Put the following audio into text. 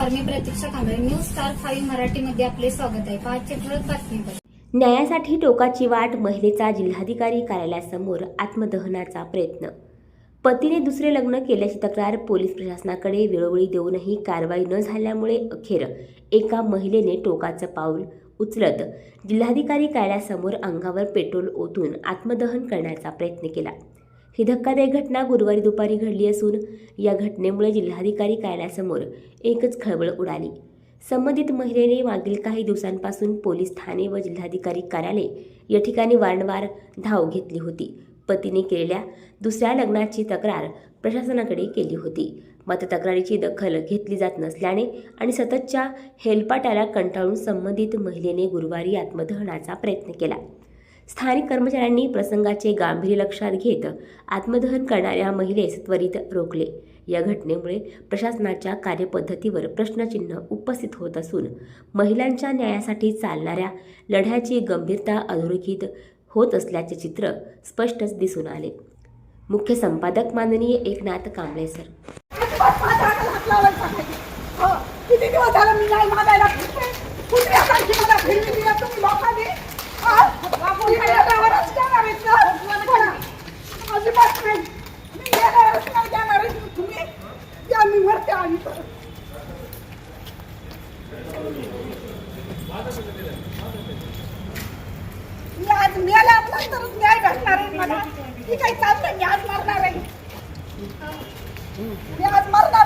News star five मराठीमध्ये आपले स्वागत आहे. पाचशे ठळक बातमीवर न्यायासाठी टोकाची वाट महिलेचा जिल्हाधिकारी कार्यालयासमोर आत्मदहनाचा प्रयत्न. पतीने दुसरे लग्न केल्याची तक्रार पोलीस प्रशासनाकडे वेळोवेळी देऊनही कारवाई न झाल्यामुळे अखेर एका महिलेने टोकाचं पाऊल उचलत जिल्हाधिकारी कार्यालयासमोर अंगावर पेट्रोल ओतून आत्मदहन करण्याचा प्रयत्न केला. ही धक्कादायक घटना गुरुवारी दुपारी घडली असून या घटनेमुळे जिल्हाधिकारी कार्यालयासमोर एकच खळबळ उडाली. संबंधित महिलेने मागील काही दिवसांपासून पोलीस ठाणे व जिल्हाधिकारी कार्यालय या ठिकाणी वारंवार धाव घेतली होती. पतीने केलेल्या दुसऱ्या लग्नाची तक्रार प्रशासनाकडे केली होती. मात्र तक्रारीची दखल घेतली जात नसल्याने आणि सततच्या हेलपाट्याला कंटाळून संबंधित महिलेने गुरुवारी आत्मदहनाचा प्रयत्न केला. स्थानिक कर्मचाऱ्यांनी प्रसंगाचे गांभीर्य लक्षात घेत आत्मदहन करणाऱ्या महिलेस त्वरित रोखले. या घटनेमुळे प्रशासनाच्या कार्यपद्धतीवर प्रश्नचिन्ह उपस्थित होत असून महिलांच्या न्यायासाठी चालणाऱ्या लढ्याची गंभीरता अधोरेखित होत असल्याचे चित्र स्पष्टच दिसून आले. मुख्य संपादक माननीय एकनाथ कांबळे सर. या मी मरते आम्ही परत. मी आज मेल्यानंतरच न्याय घडणार आहे मला ती काही चालतं मी आज मरणार आहे मी आज मरणार